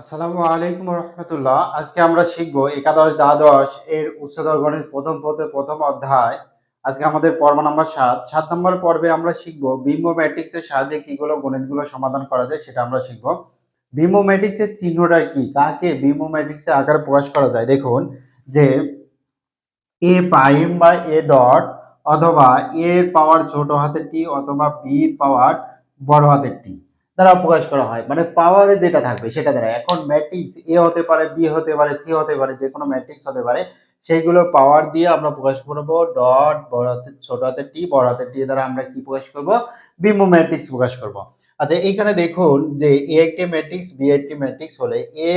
আসসালামু আলাইকুম রহমতুল্লাহ। আজকে আমরা শিখব একাদশ দ্বাদশ এর উচ্চতর গণিত প্রথম পদে প্রথম অধ্যায়। আজকে আমাদের পর্ব নাম্বার সাত। সাত নম্বর পর্বে আমরা শিখব বিম্ব ম্যাট্রিক্সের সাহায্যে কিগুলো গণিতগুলো সমাধান করা যায় সেটা আমরা শিখব। বিম্ব ম্যাট্রিক্সের চিহ্নটা কি? কাকে বিম্ব ম্যাট্রিক্সের আকারে প্রকাশ করা যায়? দেখুন, যে এ প্রাইম বা এ ডট অথবা এর পাওয়ার ছোট হাতের টি অথবা বির পাওয়ার বড় হাতের টি দ্বারা প্রকাশ করা হয়। মানে পাওয়ারে যেটা থাকবে সেটা দ্বারা। এখন ম্যাট্রিক্স এ হতে পারে বি হতে পারে সি হতে পারে যে কোনো ম্যাট্রিক্স হতে পারে, সেইগুলো পাওয়ার দিয়ে আমরা প্রকাশ করব। ডট বড় হাতের, ছোট হাতের টি বড় হাতের টি দ্বারা আমরা কি প্রকাশ করব? বিম্ব ম্যাট্রিক্স প্রকাশ করব। আচ্ছা এইখানে দেখুন যে এ একটি ম্যাট্রিক্স বি একটি ম্যাট্রিক্স হলে এ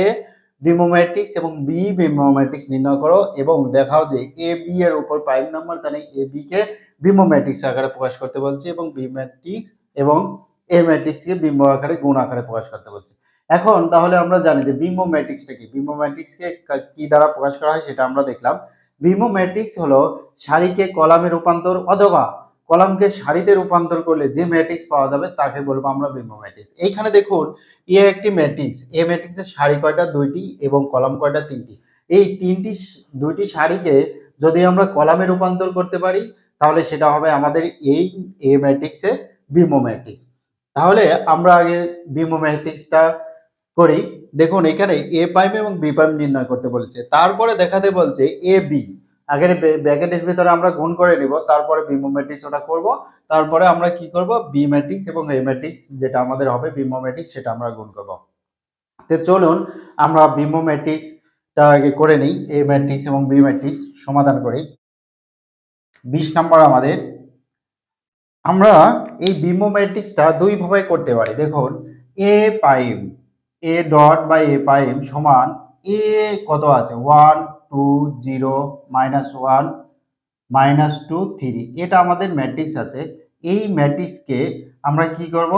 বিম্ব ম্যাট্রিক্স এবং বি বিম্ব ম্যাট্রিক্স নির্ণয় করো এবং দেখাও যে এ বি এর উপর প্রাইম নাম্বার তাহলে এ বি কে বিম্ব ম্যাট্রিক্স আকারে প্রকাশ করতে বলছি এবং বি ম্যাট্রিক্স এবং এ ম্যাট্রিক্সকে বিম্ব আকারে গুণ আকারে প্রকাশ করতে বলছি। এখন তাহলে আমরা জানি যে বিম্ব ম্যাট্রিক্সটা কি? বিম্ব ম্যাট্রিক্সকে কি দ্বারা প্রকাশ করা হয় সেটা আমরা দেখলাম। বিম্ব ম্যাট্রিক্স হলো সারিকে কলামে রূপান্তর অথবা কলামকে সারিতে রূপান্তর করলে যে ম্যাট্রিক্স পাওয়া যাবে তাকে বলব আমরা বিম্ব ম্যাট্রিক্স এইখানে দেখুন, এ একটি ম্যাট্রিক্স এ ম্যাট্রিক্সের সারি কয়টা? দুইটি এবং কলাম কয়টা? তিনটি। এই তিনটি দুইটি সারিকে যদি আমরা কলামে রূপান্তর করতে পারি, তাহলে সেটা হবে আমাদের এই এ ম্যাট্রিক্সের বিম্ব ম্যাট্রিক্স তাহলে আমরা আগে বিম্ব ম্যাট্রিক্সটা করি। দেখুন, এখানে এ প্রাইম এবং বি প্রাইম নির্ণয় করতে বলেছে। তারপরে দেখাতে বলছে এ বি আগের ব্র্যাকেটের ভিতরে আমরা গুণ করে নিব, তারপরে বিম্ব ম্যাট্রিক্স ওটা করব, তারপরে আমরা কি করব? বি ম্যাট্রিক্স এবং এ ম্যাট্রিক্স যেটা আমাদের হবে বিম্ব ম্যাট্রিক্স সেটা আমরা গুণ করব। তো চলুন, আমরা বিম্ব ম্যাট্রিক্সটা আগে করে নিই এ ম্যাট্রিক্স এবং বি ম্যাট্রিক্স সমাধান করি। বিশ নম্বর আমাদের আমরা এই বিম্ব ম্যাট্রিক্সটা দুইভাবে করতে পারি। দেখুন এ পাইম এ ডট বা এ পাইম সমান এ কত আছে? One two zero minus one minus two three এটা আমাদের ম্যাট্রিক্স আছে। এই ম্যাট্রিক্সকে আমরা কি করব?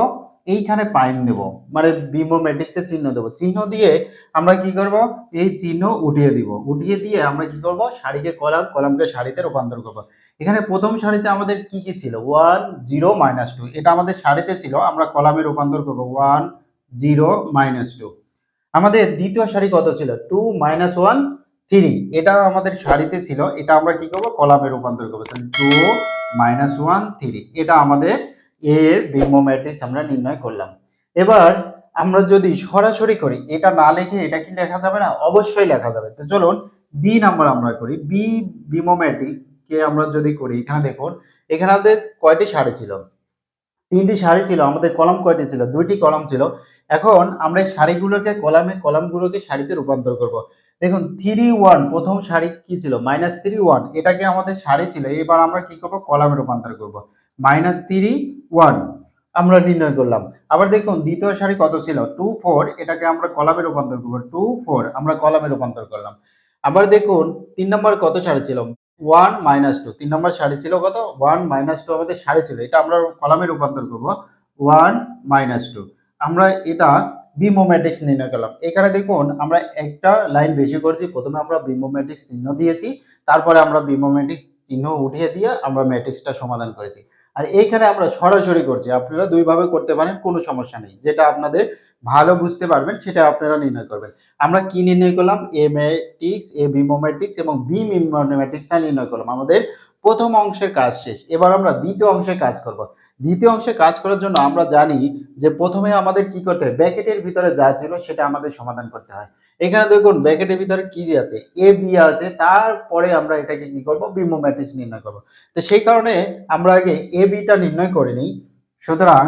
এইখানে পাইন দেব মানে বিম্ব ম্যাট্রিক্সের চিহ্ন দেব। চিহ্ন দিয়ে আমরা কি করব? এই চিহ্ন উঠিয়ে দিব। উঠিয়ে দিয়ে আমরা কি করব? সারিকে কলাম, কলামকে সারিতে রূপান্তর করব। এখানে প্রথম সারিতে আমাদের কি কি ছিল? One, zero, minus two. এটা আমাদের সারিতে ছিল, আমরা কলামে রূপান্তর করব। One, zero, minus two. আমাদের দ্বিতীয় সারি কত ছিল? Two, minus one, three. এটা আমাদের সারিতে ছিল, এটা আমরা কি করব? কলামে রূপান্তর করব। তাহলে টু, মাইনাস ওয়ান, থ্রি। এটা আমাদের এর বিম্ব ম্যাট্রিক্স আমরা নির্ণয় করলাম। এবার আমরা যদি সরাসরি করি, এটা না লিখে এটা কি লেখা যাবে না? অবশ্যই লেখা যাবে। তো চলুন বি নাম্বার আমরা করি। বি বিম্ব ম্যাট্রিক্স কে আমরা যদি করি, এখানে দেখুন, এখানে আমাদের কয়টি সারি ছিল? তিনটি সারি ছিল, আমাদের কলাম কয়টি ছিল? দুইটি কলাম ছিল। এখন আমরা সারিগুলোকে কলামে, কলামগুলোকে সারিতে রূপান্তর করব। দেখুন থ্রি ওয়ান প্রথম সারি কি ছিল? মাইনাস থ্রি ওয়ান এটাকে আমাদের সারি ছিল। এবার আমরা কি করব? কলামে রূপান্তর করব। Minus three, one. আমরা নির্ণয় করলাম। আবার দেখুন, দ্বিতীয় সারি কত ছিল? টু ফোর, এটাকে আমরা কলামে রূপান্তর করব। টু ফোর, আমরা কলামে রূপান্তর করলাম। আবার দেখুন, তিন নম্বর কত সারি ছিল? One minus two. তিন নম্বর সারি ছিল কত? ওয়ান মাইনাস টু আমাদের সারি ছিল। এটা আমরা কলামে রূপান্তর করব। One minus two. আমরা এটা বিম্ব ম্যাট্রিক্স নির্ণয় করলাম। এখানে দেখুন, আমরা একটা লাইন বেশি করেছি। প্রথমে আমরা বিম্ব ম্যাট্রিক্স চিহ্ন দিয়েছি। তারপরে আমরা বিম্ব ম্যাট্রিক্স চিহ্ন উঠিয়ে দিয়ে আমরা ম্যাট্রিক্সটা সমাধান করেছি। আর এইখানে আমরা সরাসরি করছি। আপনারা দুইভাবে করতে পারেন, কোনো সমস্যা নেই। যেটা আপনাদের ভালো বুঝতে পারবেন, সেটা আপনারা নির্ণয় করবেন। আমরা কি নির্ণয় করলাম? এ এ বিম্ব ম্যাট্রিক্স এবং বি বিম্ব ম্যাট্রিক্সটা নির্ণয় করলাম। আমাদের প্রথম অংশের কাজ শেষ। এবার আমরা দ্বিতীয় অংশে কাজ করব। দ্বিতীয় অংশে কাজ করার জন্য আমরা জানি যে প্রথমে আমাদের কি করতে হয়? ব্যাকেটের ভিতরে যা ছিল সেটা আমাদের সমাধান করতে হয়। এখানে দেখুন ব্যাকেটের ভিতরে কি আছে? এ বি আছে। তারপরে আমরা এটাকে কি করব? বিম্ব ম্যাট্রিক্স নির্ণয় করব। তো সেই কারণে আমরা আগে এ বিটা নির্ণয় করে নিই। সুতরাং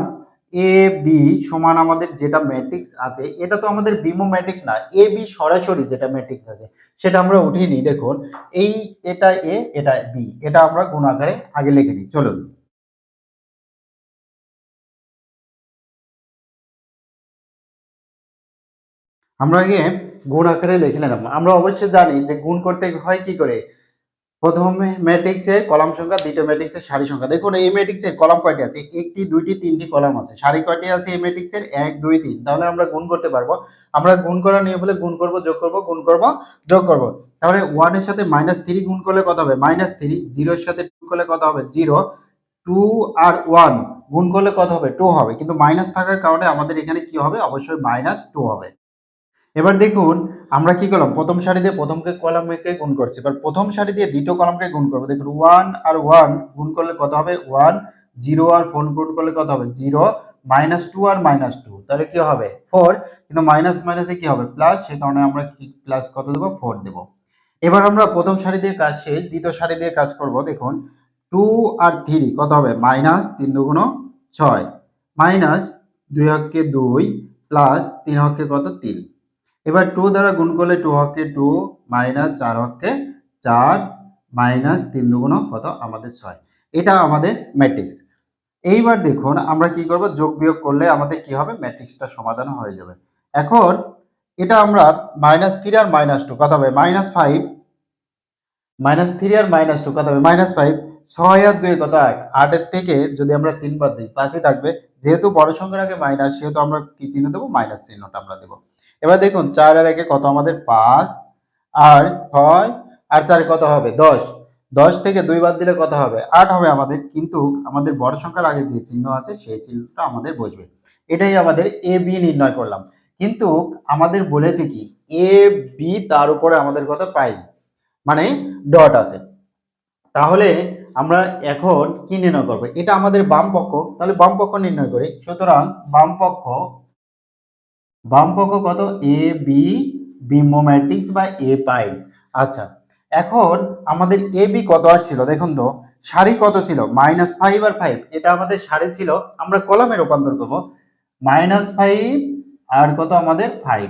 এ বি সমান আমাদের যেটা ম্যাট্রিক্স আছে, এটা তো আমাদের বিম্ব ম্যাট্রিক্স না এ বি সরাসরি যেটা ম্যাট্রিক্স আছে, সেটা আমরা উঠিয়ে নিই, দেখুন, এই এটা এ এটা বি এটা আমরা গুণ আকারে আগে লিখে নিই, চলুন। আমরা আগে গুণ আকারে লিখে নিলাম, আমরা অবশ্যই জানি যে গুণ করতে হয় কি করে প্রথমে ম্যাট্রিক্সের কলাম সংখ্যা, দ্বিতীয় ম্যাট্রিক্সের সারি সংখ্যা। দেখুন, এই ম্যাট্রিক্সের কলাম কয়টি আছে? একটি, দুইটি, তিনটি কলাম আছে। সারি কয়টি আছে এই ম্যাট্রিক্সের এক, দুই, তিন। তাহলে আমরা গুণ করতে পারব। আমরা গুণ করার নিয়ম হলে গুণ করব, যোগ করব, গুণ করব, যোগ করব। তাহলে ওয়ানের সাথে মাইনাস থ্রি গুণ করলে কত হবে? মাইনাস থ্রি জিরোর সাথে টু করলে কত হবে? জিরো টু আর ওয়ান গুণ করলে কত হবে? টু হবে। কিন্তু মাইনাস থাকার কারণে আমাদের এখানে কি হবে? অবশ্যই মাইনাস টু হবে। এবার দেখুন আমরা কি করলাম? প্রথম সারি দিয়ে প্রথমকে কলামকে গুণ করছি। এবার প্রথম সারি দিয়ে দ্বিতীয় কলামকে গুণ করব। দেখুন ওয়ান আর ওয়ান গুণ করলে কত হবে? ওয়ান জিরো আর ফোর গুণ করলে কত হবে? জিরো মাইনাস টু আর মাইনাস টু তাহলে কি হবে? ফোর কিন্তু মাইনাস মাইনাসে কি হবে? প্লাস সে কারণে আমরা প্লাস কত দেবো? ফোর দেবো। এবার আমরা প্রথম সারি দিয়ে কাজ শেষ, দ্বিতীয় সারি দিয়ে কাজ করব। দেখুন টু আর থ্রি কত হবে? মাইনাস তিন দুগুণ ছয়। মাইনাস দুই হককে দুই প্লাস তিন হককে কত? তিন। এবার টু দ্বারা গুণ করলে টু হককে টু মাইনাস চার হককে চার মাইনাস তিন দুগুণ কত? আমাদের ছয়। এটা আমাদের ম্যাট্রিক্স এইবার দেখুন, আমরা কি করব? যোগ বিয়োগ করলে আমাদের কি হবে? ম্যাট্রিক্সটা সমাধান হয়ে যাবে। এখন এটা আমরা মাইনাস থ্রি আর মাইনাস টু কত হবে? মাইনাস ফাইভ মাইনাস থ্রি আর মাইনাস টু কত হবে? মাইনাস ফাইভ ছয় আর দুই কত? এক। আটের থেকে যদি আমরা তিন বাদ দিই পাশে থাকবে। যেহেতু বড় সংখ্যার আগে মাইনাস সেহেতু আমরা কি চিহ্ন দেবো? মাইনাস চিহ্নটা আমরা দেবো। এবার দেখুন, চার আর একে কত? আমাদের পাঁচ আর ছয়, আর চারে কত হবে? দশ। দশ থেকে দুই বাদ দিলে কত হবে? আট হবে আমাদের, কিন্তু আমাদের বড় সংখ্যার আগে যে চিহ্ন আছে, সেই চিহ্নটা আমাদের বসবে। এটাই আমাদের এ, বি নির্ণয় করলাম। কিন্তু আমাদের বলেছে কি? এ, বি তার উপরে আমাদের কত? প্রাইম। মানে ডট আছে। তাহলে আমরা এখন কি নির্ণয় করব? এটা আমাদের বাম পক্ষ তাহলে বাম পক্ষ নির্ণয় করি। সুতরাং বাম পক্ষ বাম পক্ষ কত? এ বি বিম্ব ম্যাট্রিক্স বা এ পাই আচ্ছা এখন আমাদের এ বি কত আসছিল? দেখুন তো, সারি কত ছিল? মাইনাস ফাইভ আর ফাইভ এটা আমাদের সারি ছিল, আমরা কলামে রূপান্তর করব। মাইনাস ফাইভ আর কত আমাদের? ফাইভ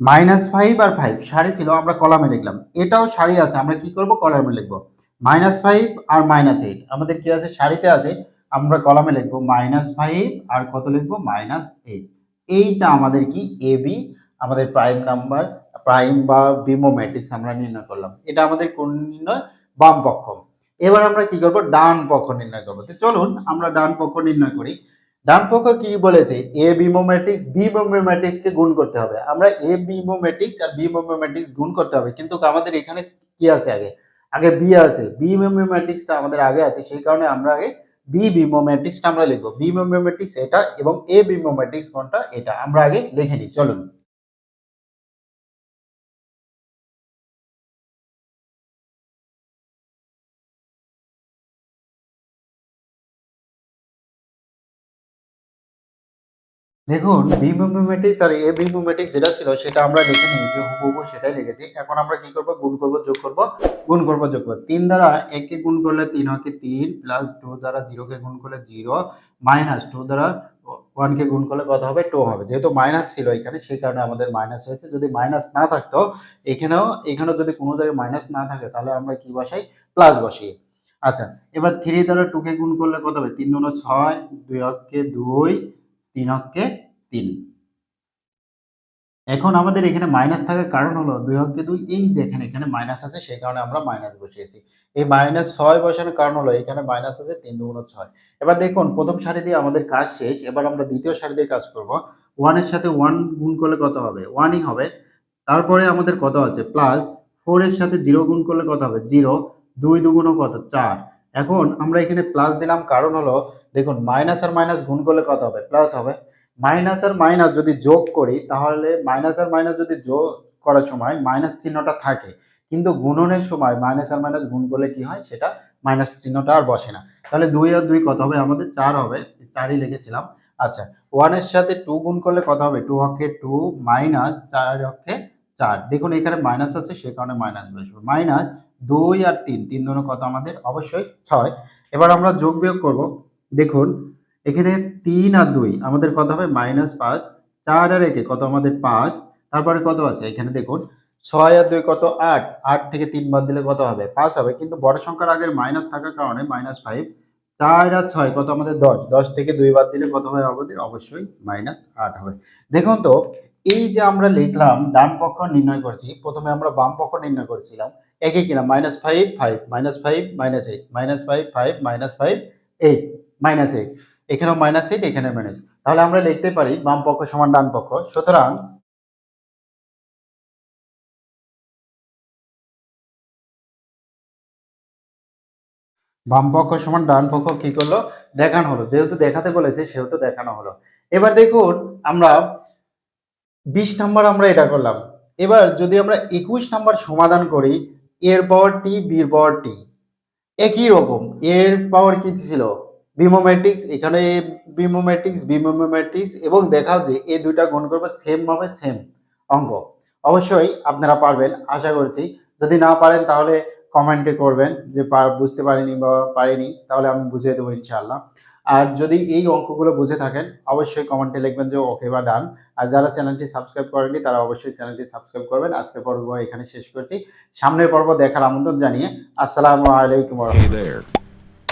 মাইনাস ফাইভ আর ফাইভ সারি ছিল, আমরা কলামে লিখলাম। এটাও সারি আছে, আমরা কি করব? কলামে লিখব। মাইনাস ফাইভ আর মাইনাস এইট আমাদের কি আছে? সারিতে আছে, আমরা কলামে লিখব। মাইনাস ফাইভ আর কত লিখব? মাইনাস এইট এইটা আমাদের কি? এ বি আমাদের প্রাইম নাম্বার প্রাইম বা বিমো ম্যাট্রিক্স আমরা নির্ণয় করলাম। এটা আমাদের কোন নির্ণয়? বাম পক্ষ এবার আমরা কি করব? ডান পক্ষ নির্ণয় করব। তো চলুন, আমরা ডান পক্ষ নির্ণয় করি। ডান পক্ষ কি বলেছে? এ বিমো ম্যাট্রিক্স বি বিমো ম্যাট্রিক্স কে গুণ করতে হবে। আমরা এ বিমো ম্যাট্রিক্স আর বি বিমো ম্যাট্রিক্স গুণ করতে হবে। কিন্তু আমাদের এখানে কি আছে আগে? আগে বি আছে। বি বিমো ম্যাট্রিক্সটা আমাদের আগে আছে। সেই কারণে আমরা আগে বি বিমো ম্যাট্রিক্সটা আমরা লিখব। বি বিমো ম্যাট্রিক্স এটা এবং এ বিমো ম্যাট্রিক্স কোনটা? এটা আমরা আগে লিখে নিই। চলুন। দেখুন বি ম্যাট্রিক্স আর এ বি ম্যাট্রিক্স যেটা ছিল সেটা আমরা লিখে নিয়েছি হুবহু সেটাই লিখেছি। এখন আমরা কি করব? গুণ করব, যোগ করব, গুণ করব, যোগ করব। তিন দ্বারা একে গুণ করলে তিন হকে তিন প্লাস টু দ্বারা জিরোকে গুণ করলে জিরো মাইনাস টু দ্বারা ওয়ানকে গুণ করলে কত হবে? টু হবে। যেহেতু মাইনাস ছিল এখানে, সেই কারণে আমাদের মাইনাস হয়েছে। যদি মাইনাস না থাকতো, এখানেও এখানেও যদি কোনো জায়গায় মাইনাস না থাকে, তাহলে আমরা কি বসাই? প্লাস বসিয়ে। আচ্ছা এবার থ্রি দ্বারা টুকে গুণ করলে কত হবে? তিন দুনো ছয়, দুই হককে দুই তিন হককে তিন। এখন আমাদের এখানে মাইনাস থাকার কারণ হলো দুই হককে দুই, এই দেখেন এখানে মাইনাস আছে, সেই কারণে আমরা মাইনাস বসিয়েছি। এই মাইনাস ছয় বসানোর কারণ হলো এখানে মাইনাস আছে তিন দুগুণ ছয়। এবার দেখুন, প্রথম সারি দিয়ে আমাদের কাজ শেষ, এবার আমরা দ্বিতীয় সারি দিয়ে কাজ করব। ওয়ানের সাথে ওয়ান গুণ করলে কত হবে? ওয়ানই হবে। তারপরে আমাদের কত আছে? প্লাস ফোর এর সাথে জিরো গুণ করলে কত হবে? জিরো দুই দুগুণ কত? চার। এখন আমরা এখানে প্লাস দিলাম, কারণ হলো দেখুন মাইনাস আর মাইনাস গুণ করলে কত হবে? প্লাস হবে। মাইনাস আর মাইনাস যদি যোগ করি, তাহলে মাইনাস আর মাইনাস যদি যোগ করার সময় মাইনাস চিহ্নটা থাকে, কিন্তু গুণনের সময় মাইনাস আর মাইনাস গুণ করলে কি হয়? সেটা মাইনাস চিহ্নটা আর বসে না। তাহলে দুই আর দুই কত হবে? আমাদের চার হবে। চারই লিখেছিলাম। আচ্ছা ওয়ানের সাথে টু গুণ করলে কত হবে? টু অক্ষে টু মাইনাস চার অক্ষে চার। দেখুন, এখানে মাইনাস আছে, সে কারণে মাইনাস বসবে। মাইনাস দুই আর তিন তিন দুটো কত আমাদের? অবশ্যই ছয়। এবার আমরা যোগ বিয়োগ করব। দেখুন, এখানে তিন আর দুই, আমাদের কত হবে? মাইনাস পাঁচ, চার আর একে কত? আমাদের পাঁচ, তারপরে কত আছে? এখানে দেখুন, ছয় আর দুই কত? আট আট থেকে তিন বাদ দিলে কত হবে? পাঁচ হবে, কিন্তু বড় সংখ্যার আগের মাইনাস থাকার কারণে মাইনাস ফাইভ চার আর ছয় কত? আমাদের দশ দশ থেকে দুই বাদ দিলে কত হবে আমাদের? অবশ্যই মাইনাস আট হবে। দেখুন তো, এই যে আমরা লিখলাম, ডান পক্ষ নির্ণয় করছি, প্রথমে আমরা বাম পক্ষ নির্ণয় করছিলাম, একে কিনা? Minus five five minus five minus eight minus five five minus five eight minus eight এখানেও মাইনাস এইট এখানে মাইনাস তাহলে আমরা লিখতে পারি বাম পক্ষ সমান ডান পক্ষ। সুতরাং বাম পক্ষ সমান ডান পক্ষ কি করল? দেখানো হলো। যেহেতু দেখাতে বলেছে, সেহেতু দেখানো হলো। এবার দেখুন, আমরা বিশ নাম্বার আমরা এটা করলাম। এবার যদি আমরা একুশ নাম্বার সমাধান করি, এর পাওয়ার টি বির পাওয়ার টি একই রকম। এর পাওয়ার কি ছিল? বিমোমেট্রিক্স এখানে বিমোমেট্রিক্স বিমোমেট্রিক্স এবং দেখাও যে এই দুইটা গুণ করব সেম ভাবে সেম অঙ্ক। অবশ্যই আপনারা পারবেন আশা করছি। যদি না পারেন তাহলে কমেন্টে করবেন যে বুঝতে পারিনি বা পারিনি তাহলে আমি বুঝিয়ে দেবো ইনশাআল্লাহ। আর যদি এই অঙ্কগুলো বুঝে থাকেন অবশ্যই কমেন্টে লিখবেন যে ওকে বা ডান আর যারা চ্যানেলটি সাবস্ক্রাইব করেনি তারা অবশ্যই চ্যানেলটি সাবস্ক্রাইব করবেন। আজকের পর্ব এখানে শেষ করছি। সামনের পর্ব দেখার আমন্ত্রণ জানিয়ে আসসালামু আলাইকুম.